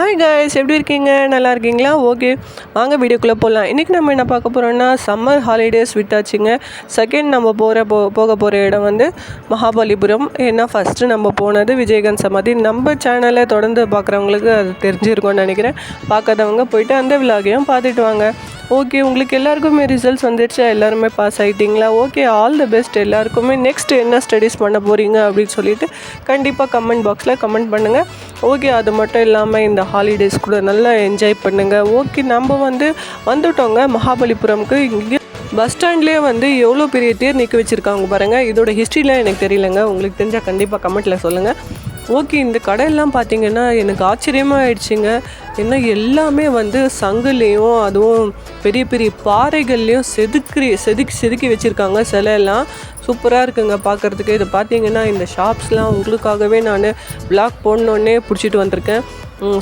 Hi guys எப்படி இருக்கீங்க? நல்லா இருக்கீங்களா? ஓகே வாங்க வீடியோக்குள்ளே போகலாம் இன்றைக்கி நம்ம என்ன பார்க்க போகிறோம்னா சம்மர் ஹாலிடேஸ் விட்டாச்சுங்க. செகண்ட் நம்ம போகிற போ போக போகிற இடம் வந்து மகாபலிபுரம். ஏன்னா ஃபஸ்ட்டு நம்ம போனது விஜயகாந்த் சமாதி. நம்ம சேனலை தொடர்ந்து பார்க்குறவங்களுக்கு அது தெரிஞ்சிருக்கோன்னு நினைக்கிறேன். பார்க்காதவங்க போயிட்டு அந்த விலாகையும் பார்த்துட்டு வாங்க. ஓகே உங்களுக்கு எல்லாருக்குமே ரிசல்ட்ஸ் வந்துடுச்சா எல்லாருமே பாஸ் ஆகிட்டிங்களா ஓகே ஆல் த பெஸ்ட் எல்லாருக்குமே. நெக்ஸ்ட் என்ன ஸ்டடீஸ் பண்ண போகிறீங்க அப்படின்னு சொல்லிட்டு கண்டிப்பாக கமெண்ட் பாக்ஸில் கமெண்ட் பண்ணுங்கள் ஓகே அது மட்டும் இல்லாமல் இந்த ஹாலிடேஸ் கூட நல்லா என்ஜாய் பண்ணுங்கள் ஓகே நம்ம வந்து வந்துட்டோங்க. மகாபலிபுரம்க்கு இங்கே பஸ் ஸ்டாண்ட்லேயே வந்து எவ்வளோ பெரிய தேர் நிற்க வச்சுருக்காங்க பாருங்கள் இதோட ஹிஸ்ட்ரிலாம் எனக்கு தெரியலங்க. உங்களுக்கு தெரிஞ்சால் கண்டிப்பாக கமெண்ட்டில் சொல்லுங்கள் ஓகே இந்த கடையெல்லாம் பார்த்தீங்கன்னா எனக்கு ஆச்சரியமாக ஆயிடுச்சுங்க ஏன்னா எல்லாமே வந்து சங்குலேயும் அதுவும் பெரிய பெரிய பாறைகள்லேயும் செதுக்கி செதுக்கி செதுக்கி வச்சுருக்காங்க சிலையெல்லாம். சூப்பராக இருக்குங்க பார்க்குறதுக்கு இதை பார்த்தீங்கன்னா இந்த ஷாப்ஸ்லாம் உங்களுக்காகவே நான் பிளாக் போடணுன்னே பிடிச்சிட்டு வந்திருக்கேன்.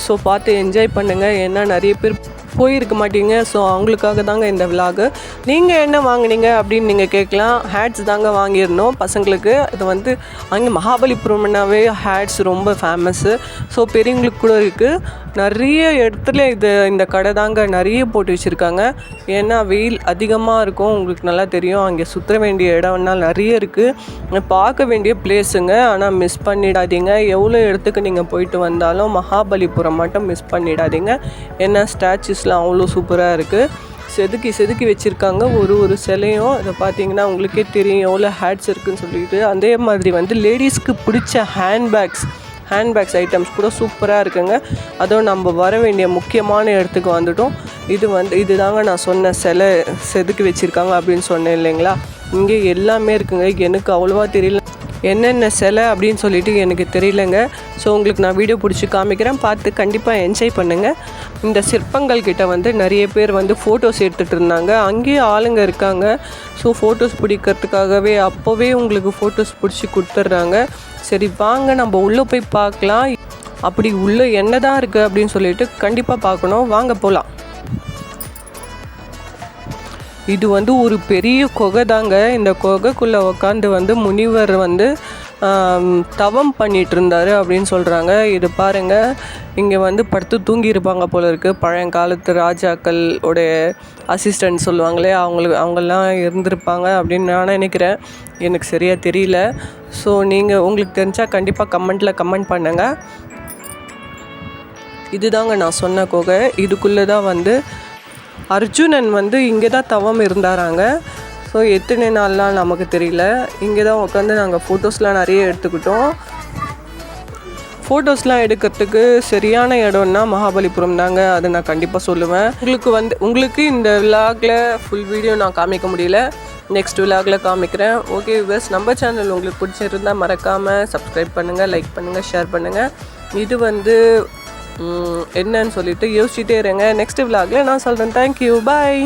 ஸோ பார்த்து என்ஜாய் பண்ணுங்கள் ஏன்னா நிறைய பேர் போயிருக்க மாட்டீங்க. ஸோ அவங்களுக்காக தாங்க இந்த விலாகு நீங்கள் என்ன வாங்கினீங்க அப்படின்னு நீங்கள் கேட்கலாம். ஹேட்ஸ் தாங்க வாங்கியிருந்தோம் பசங்களுக்கு. இது வந்து அங்கே மகாபலிபுரம்னாவே ஹேட்ஸ் ரொம்ப ஃபேமஸ்ஸு ஸோ பெரியவங்களுக்கு கூட இருக்குது நிறைய இடத்துல இது இந்த கடை தாங்க நிறைய போட்டு வச்சுருக்காங்க. ஏன்னா வெயில் அதிகமாக இருக்கும். உங்களுக்கு நல்லா தெரியும். அங்கே சுற்ற வேண்டிய இடம்னா நிறைய இருக்குது பார்க்க வேண்டிய பிளேஸுங்க ஆனால் மிஸ் பண்ணிடாதீங்க. எவ்வளோ இடத்துக்கு நீங்கள் போயிட்டு வந்தாலும் மகாபலிபுரம் மட்டும் மிஸ் பண்ணிடாதீங்க. ஏன்னா வியூஸ்லாம் அவ்வளோ சூப்பராக இருக்குது. செதுக்கி செதுக்கி வச்சுருக்காங்க. ஒரு ஒரு சிலையும். இதை பார்த்தீங்கன்னா உங்களுக்கே தெரியும். எவ்வளோ ஹேட்ஸ் இருக்குதுன்னு சொல்லிட்டு. அதே மாதிரி வந்து லேடிஸ்க்கு பிடிச்ச ஹேண்ட்பேக்ஸ் ஹேண்ட்பேக்ஸ் ஐட்டம்ஸ் கூட சூப்பராக இருக்குங்க. அதுவும் நம்ம வர வேண்டிய முக்கியமான இடத்துக்கு வந்துட்டோம். இது வந்து இது தாங்க நான் சொன்ன சிலை செதுக்கி வச்சுருக்காங்க அப்படின்னு சொன்னேன் இல்லைங்களா? இங்கே எல்லாமே இருக்குங்க. எனக்கு அவ்வளோவா தெரியல. என்னென்ன சிலை அப்படின்னு சொல்லிட்டு எனக்கு தெரியலங்க. ஸோ உங்களுக்கு நான் வீடியோ பிடிச்சி காமிக்கிறேன். பார்த்து கண்டிப்பாக என்ஜாய் பண்ணுங்கள் இந்த சிற்பங்கள் கிட்ட வந்து நிறைய பேர் வந்து ஃபோட்டோஸ் எடுத்துகிட்டு இருந்தாங்க. அங்கேயே ஆளுங்க இருக்காங்க. ஸோ ஃபோட்டோஸ் பிடிக்கிறதுக்காகவே அப்போவே உங்களுக்கு ஃபோட்டோஸ் பிடிச்சி கொடுத்துட்றாங்க. சரி வாங்க நம்ம உள்ளே போய் பார்க்கலாம். அப்படி உள்ளே என்ன தான் இருக்குது அப்படின்னு சொல்லிட்டு கண்டிப்பாக பார்க்கணும். வாங்க போகலாம் இது வந்து ஒரு பெரிய குகை தாங்க. இந்த குகைக்குள்ளே உட்காந்து வந்து முனிவர் வந்து தவம் பண்ணிகிட்டு இருந்தார் அப்படின்னு சொல்கிறாங்க இது பாருங்கள் இங்கே வந்து படுத்து தூங்கியிருப்பாங்க போல இருக்குது பழங்காலத்து ராஜாக்கள் உடைய அசிஸ்டன்ட் சொல்லுவாங்களே அவங்களுக்கு அவங்கெல்லாம் இருந்திருப்பாங்க அப்படின்னு நான் நினைக்கிறேன். எனக்கு சரியாக தெரியல. ஸோ நீங்கள் உங்களுக்கு தெரிஞ்சால் கண்டிப்பாக கமெண்ட்டில் கமெண்ட் பண்ணுங்கள் இதுதாங்க நான் சொன்ன குகை. இதுக்குள்ளே தான் வந்து அர்ஜுனன் வந்து இங்கே தான் தவம் இருந்தாராங்க. ஸோ எத்தனை நாள்லாம் நமக்கு தெரியல. இங்கே தான் உட்காந்து நாங்கள் ஃபோட்டோஸ்லாம் நிறைய எடுத்துக்கிட்டோம். ஃபோட்டோஸ்லாம் எடுக்கிறதுக்கு சரியான இடம்னா மகாபலிபுரம் தாங்க. அதை நான் கண்டிப்பாக சொல்லுவேன். உங்களுக்கு வந்து உங்களுக்கு இந்த விலாகில் ஃபுல் வீடியோ நான் காமிக்க முடியல. நெக்ஸ்ட் விலாகில் காமிக்கிறேன். ஓகே விவர்ஸ் நம்ம சேனல் உங்களுக்கு பிடிச்சிருந்தால் மறக்காமல் சப்ஸ்கிரைப் பண்ணுங்கள் லைக் பண்ணுங்கள் ஷேர் பண்ணுங்கள் இது வந்து என்னன்னு சொல்லிட்டு யோசிச்சுட்டே இருங்க. நெக்ஸ்ட் விலாகில் நான் சொல்கிறேன் தேங்க்யூ பாய்